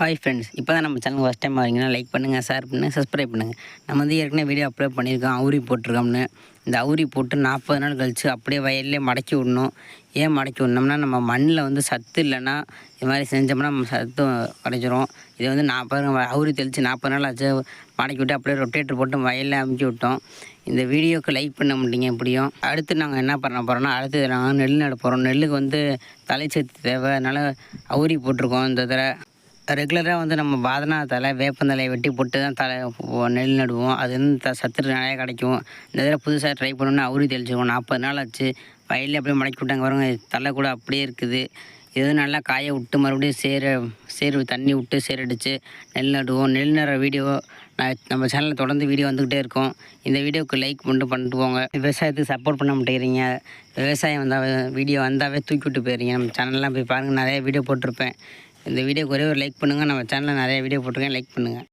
Hi friends இப்போ தான் நம்ம சேனல் ஃபஸ்ட் டைம் வரீங்கன்னா லைக் பண்ணுங்கள் ஷேர் பண்ணுங்கள் சப்ஸ்கிரைப் பண்ணுங்கள் நம்ம வந்து ஏற்கனவே வீடியோ அப்லோட் பண்ணியிருக்கோம் அவுரி போட்டிருக்கோம்னு. இந்த அவுரி போட்டு நாற்பது நாள் கழித்து அப்படியே வயல்லே மடக்கி விடணும். ஏன் மடக்கி விடணும்னா நம்ம மண்ணில் வந்து சத்து இல்லைன்னா இது மாதிரி செஞ்சோம்னா நம்ம சத்து கிடைச்சிரும் இதை வந்து நாற்பது அவுரி தெளித்து நாற்பது நாள் ஆச்சு மடக்கி விட்டு அப்படியே ரொட்டேட்டர் போட்டு வயலில் அமுக்கி விட்டோம். இந்த வீடியோக்கு லைக் பண்ண முடியுங்க எப்படியும். அடுத்து நாங்கள் என்ன பண்ண போகிறோம்னா அடுத்து நாங்கள் நெல் நட போகிறோம் நெல்லுக்கு வந்து தலைச்சத்து தேவை அதனால் அவுரி போட்டிருக்கோம் இந்த தடவை. ரெகுலராக வந்து நம்ம பாதனா தலை வேப்பந்தலையை வெட்டி போட்டு தான் தலை நெல் நடுவோம். அது வந்து த சத்து நிறையா கிடைக்கும். இந்த தடவை புதுசாக ட்ரை பண்ணணும்னு அவுரி தெளிச்சிருவோம். நாற்பது நாள் ஆச்சு. வயலில் அப்படியே மடக்கி விட்டாங்க வருங்க தலை கூட அப்படியே இருக்குது. இது நல்லா காய விட்டு மறுபடியும் சேர சேர் தண்ணி விட்டு சேரடிச்சு நெல் நடுவோம். நெல் நடுற வீடியோ நான் நம்ம சேனலில் தொடர்ந்து வீடியோ வந்துக்கிட்டே இருக்கும். இந்த வீடியோவுக்கு லைக் பண்ணிட்டு பண்ணிட்டு போங்க. விவசாயத்துக்கு சப்போர்ட் பண்ண மாட்டேங்கிறீங்க. விவசாயம் வந்தால் வீடியோ வந்தாவே தூக்கி விட்டு போயிடுறீங்க. நம்ம சேனல்லாம் போய் பாருங்கள் நிறைய வீடியோ போட்டிருப்பேன். இந்த வீடியோக்கு ஒரே ஒரு லைக் பண்ணுங்கள் நம்ம சேனலில் நிறைய வீடியோ போட்டிருக்கேன். லைக் பண்ணுங்கள்